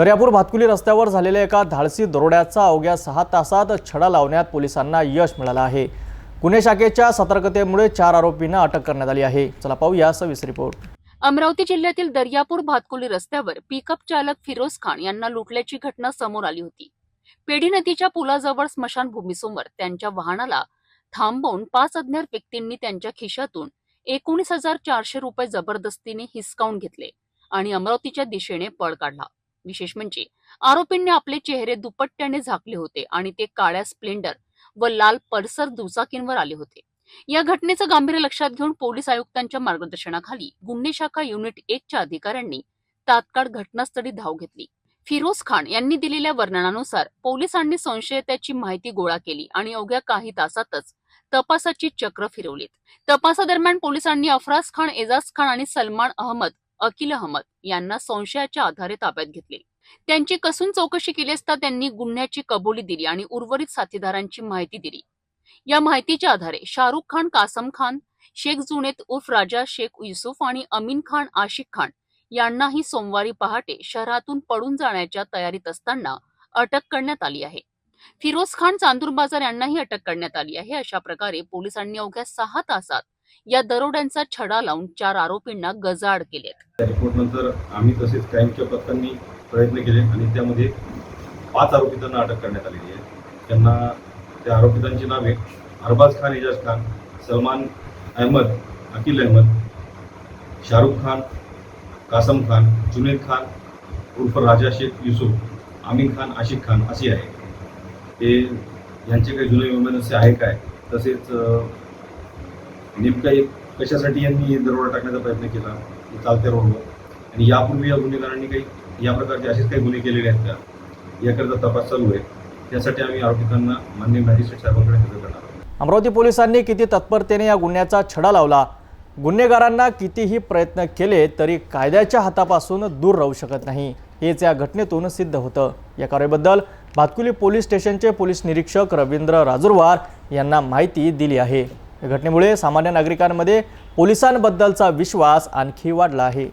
दर्यापूर भातकुली रस्त्यावर झालेल्या एका धाडसी दरोड्याचा अवघ्या सहा तासात छडा लावण्यात पोलिसांना यश मिळालं आहे. गुन्हे शाखेच्या सतर्कतेमुळे चार आरोपींना अटक करण्यात आली आहे. चला पाहूया सविस रिपोर्ट. अमरावती जिल्ह्यातील दर्यापूर भातकुली रस्त्यावर पिकअप चालक फिरोज खान यांना लुटल्याची घटना समोर आली होती. पेढी नदीच्या पुलाजवळ स्मशानभूमीसमोर त्यांच्या वाहनाला थांबवून पाच अज्ञात व्यक्तींनी त्यांच्या खिशातून एकोणीस हजार चारशे रुपये जबरदस्तीने हिसकावून घेतले आणि अमरावतीच्या दिशेने पळ काढला. विशेष म्हणजे. आरोपींनी आपले चेहरे दुपट्ट्याने झाकले होते आणि ते काळ्या स्प्लेंडर व लाल पल्सर दुचाकींवर आले होते. या घटनेचं गांभीर्य लक्षात घेऊन पोलीस आयुक्तांच्या मार्गदर्शनाखाली गुन्हे शाखा युनिट एकच्या अधिकाऱ्यांनी तात्काळ घटनास्थळी धाव घेतली. फिरोज खान यांनी दिलेल्या वर्णनानुसार पोलिसांनी संशयिताची माहिती गोळा केली आणि अवघ्या काही तासातच तपासाची चक्र फिरवलीत. तपासादरम्यान पोलिसांनी अफराज खान एजाज खान आणि सलमान अहमद अकिल अहमद यांना संशयाच्या आधारे ताब्यात घेतले. त्यांची कसून चौकशी केली असता त्यांनी गुन्ह्याची कबुली दिली आणि उर्वरित साथीदारांची माहिती दिली. या माहितीच्या आधारे शाहरुख खान कासम खान शेख जुनेत उर्फ राजा शेख युसुफ आणि अमीन खान आशिक खान यांनाही सोमवारी पहाटे शहरातून पळून जाण्याच्या तयारीत असताना अटक करण्यात आली आहे. फिरोज खान चांदूर बाजार यांनाही अटक करण्यात आली आहे. अशा प्रकारे पोलिसांनी अवघ्या सहा तासात या दरोड्यांचा छडा लावून चार आरोपींना गजाआड केलेत. रिपोर्ट नंतर आम्ही तसेच क्राईमच्या पथकांनी प्रयत्न केले आणि त्यामध्ये पाच आरोपितांना अटक करण्यात आलेली आहे. त्यांना त्या आरोपितांची नावे अरबाज खान एजाज खान सलमान अहमद अकिल अहमद शाहरुख खान कासम खान जुनेद खान उर्फ राजा शेख युसुफ आमिर खान आशिक खान अशी आहे ते यांचे काही जुने विमानसे आहे काय? तसेच नेमका एक कशासाठी यांनी दरोडा टाकण्याचा प्रयत्न केला चालत्या रोडवर आणि यापूर्वी या गुन्हेगारांनी काही या प्रकारचे असेच काही गुन्हे केलेले आहेत का? याकरता तपास चालू आहे. त्यासाठी आम्ही आरोपितांना मान्य मॅजिस्ट्रेट साहेबांकडे हजर करणार अमरावती पोलिसांनी किती तत्परतेने या गुन्ह्याचा छडा लावला? गुन्हेगारांना कितीही प्रयत्न केले तरी कायद्याच्या हातापासून दूर राहू शकत नाही. हेच या घटनेतून सिद्ध होतं. या कारवाईबद्दल भातकुली पोलीस स्टेशनचे पोलीस निरीक्षक रवींद्र राजुरवार यांना माहिती दिली आहे. या घटनेमुळे सामान्य नागरिकांमध्ये पोलिसांबद्दलचा विश्वास आणखी वाढला आहे.